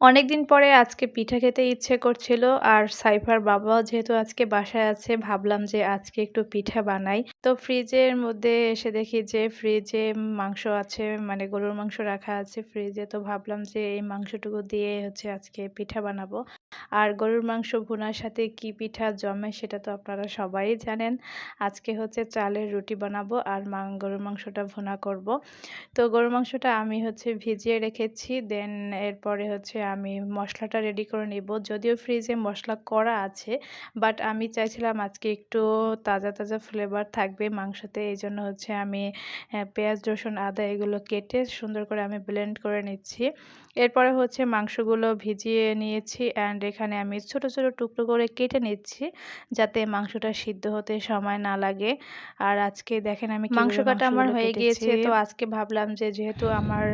অনেকদিন পরে আজকে পিঠা খেতে ইচ্ছে করছিল আর সাইফার বাবাও যেহেতু আজকে বাসায় আছে, ভাবলাম যে আজকে একটু পিঠা বানাই। তো ফ্রিজের মধ্যে এসে দেখি যে ফ্রিজে মাংস আছে মানে গরুর মাংস রাখা আছে ফ্রিজে। তো ভাবলাম যে এই মাংসটুকু দিয়ে হচ্ছে আজকে পিঠা বানাবো। আর গরুর মাংস ভুনার সাথে কি পিঠা জমে সেটা তো আপনারা সবাই জানেন। আজকে হচ্ছে চালের রুটি বানাবো আর গরুর মাংসটা ভুনা করব। তো গরুর মাংসটা আমি হচ্ছে ভিজিয়ে রেখেছি, দেন এরপরে হচ্ছে আমি মশলাটা রেডি করে নিব। যদিও ফ্রিজে মশলা করা আছে বাট আমি চাইছিলাম আজকে একটু তাজা তাজা ফ্লেভার থাকবে মাংসতে। এই জন্য হচ্ছে আমি পেঁয়াজ রসুন আদা এগুলো কেটে সুন্দর করে আমি ব্লেন্ড করে নিচ্ছি। এরপরে হচ্ছে মাংসগুলো ভিজিয়ে নিয়েছি অ্যান্ড এখানে আমি ছোট ছোট টুকরো করে কেটে নিচ্ছি যাতে মাংসটা সিদ্ধ হতে সময় না লাগে। আর আজকে দেখেন আমি মাংস কাটা আমার হয়ে গিয়েছে তো আজকে ভাবলাম যে যেহেতু আমার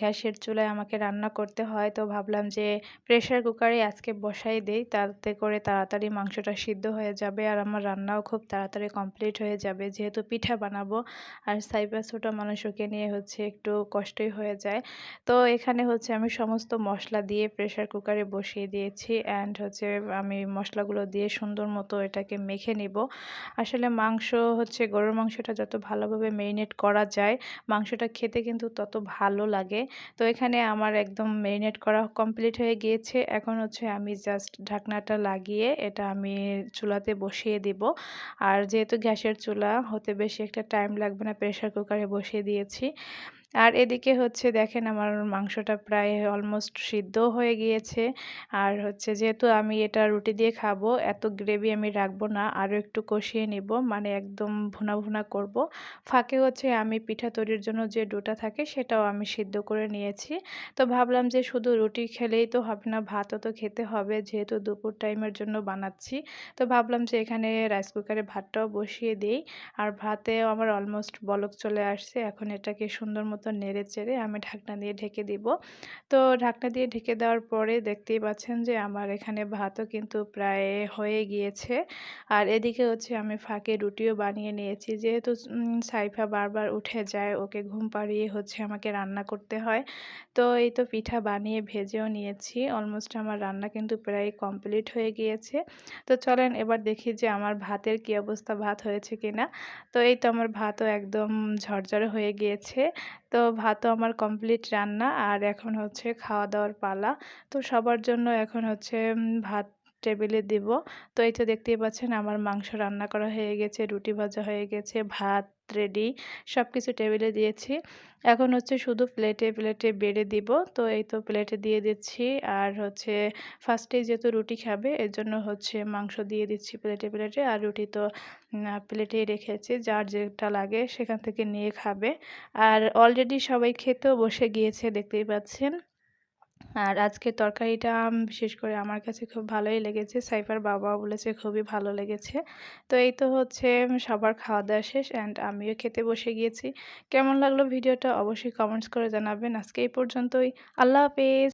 গ্যাসের চুলায় আমাকে রান্না করতে হয় তো ভাবলাম যে প্রেশার কুকারে আজকে বসাই দেই, তাতে করে তাড়াতাড়ি মাংসটা সিদ্ধ হয়ে যাবে আর আমার রান্নাও খুব তাড়াতাড়ি কমপ্লিট হয়ে যাবে। যেহেতু পিঠা বানাবো আর সাইবার ছোটো মানুষকে নিয়ে হচ্ছে একটু কষ্টই হয়ে যায়। তো এখানে হচ্ছে আমি সমস্ত মশলা দিয়ে প্রেশার কুকারে বসিয়ে দিয়েছি অ্যান্ড হচ্ছে আমি মশলাগুলো দিয়ে সুন্দর মতো এটাকে মেখে নিব। আসলে মাংস হচ্ছে গরুর মাংসটা যত ভালোভাবে মেরিনেট করা যায়, মাংসটা খেতে কিন্তু তত ভালো লাগে। তো এখানে আমার একদম মেরিনেট করা কমপ্লিট হয়ে গিয়েছে। এখন হচ্ছে আমি জাস্ট ঢাকনাটা লাগিয়ে এটা আমি চুলাতে বসিয়ে দিব। আর যেহেতু গ্যাসের চুলা, হতে বেশি একটা টাইম লাগবে না প্রেশার কুকারে বসিয়ে দিয়েছি। আর এদিকে হচ্ছে দেখেন আমার মাংসটা প্রায় অলমোস্ট সিদ্ধ হয়ে গিয়েছে। আর হচ্ছে যেহেতু আমি এটা রুটি দিয়ে খাব, এত গ্রেভি আমি রাখব না আরও একটু কষিয়ে নিব মানে একদম ভুনা ভুনা করব। ফাঁকে হচ্ছে আমি পিঠা তৈরির জন্য যে ডোটা থাকে সেটাও আমি সিদ্ধ করে নিয়েছি। তো ভাবলাম যে শুধু রুটি খেলেই তো হবে না, ভাতও তো খেতে হবে, যেহেতু দুপুর টাইমের জন্য বানাচ্ছি। তো ভাবলাম যে এখানে রাইস কুকারে ভাতটাও বসিয়ে দিই। আর ভাতেও আমার অলমোস্ট বলক চলে আসছে, এখন এটাকে সুন্দর মতো নেড়ে চেড়ে আমি ঢাকনা দিয়ে ঢেকে দিব। তো ঢাকনা দিয়ে ঢেকে দেওয়ার পরে দেখতেই পাচ্ছেন যে আমার এখানে ভাতও কিন্তু প্রায় হয়ে গিয়েছে। আর এদিকে হচ্ছে আমি ফাঁকে রুটিও বানিয়ে নিয়েছি। যেহেতু সাইফা বারবার উঠে যায়, ওকে ঘুম পাড়িয়ে হচ্ছে আমাকে রান্না করতে হয়। তো এই তো পিঠা বানিয়ে ভেজেও নিয়েছি। অলমোস্ট আমার রান্না কিন্তু প্রায় কমপ্লিট হয়ে গিয়েছে। তো চলেন এবার দেখি যে আমার ভাতের কি অবস্থা, ভাত হয়েছে কিনা। তো এই তো আমার ভাতও একদম ঝরঝরে হয়ে গিয়েছে। তো ভাতও আমার কমপ্লিট রান্না আর এখন হচ্ছে খাওয়া দাওয়ার পালা। তো সবার জন্য এখন হচ্ছে ভাত টেবিলে দিব। তো এই তো দেখতেই পাচ্ছেন আমার মাংস রান্না করা হয়ে গেছে, রুটি ভাজা হয়ে গেছে, ভাত রেডি সব কিছু টেবিলে দিয়েছি। এখন হচ্ছে শুধু প্লেটে প্লেটে বেড়ে দিব। তো এই তো প্লেটে দিয়ে দিচ্ছি। আর হচ্ছে ফার্স্টে যেহেতু রুটি খাবে, এর জন্য হচ্ছে মাংস দিয়ে দিচ্ছি প্লেটে প্লেটে। আর রুটি তো প্লেটেই রেখেছি, যার যেটা লাগে সেখান থেকে নিয়ে খাবে। আর অলরেডি সবাই খেতেও বসে গিয়েছে, দেখতেই পাচ্ছেন। আর আজকে তরকারিটা বিশেষ করে আমার কাছে খুব ভালোই লেগেছে। সাইফার বাবাও বলেছে খুবই ভালো লেগেছে। তো এই তো হচ্ছে সবার খাওয়া দাওয়া শেষ অ্যান্ড আমিও খেতে বসে গিয়েছি। কেমন লাগল ভিডিওটা অবশ্যই কমেন্টস করে জানাবেন। আজকে এই পর্যন্তই। আল্লাহ হাফেজ।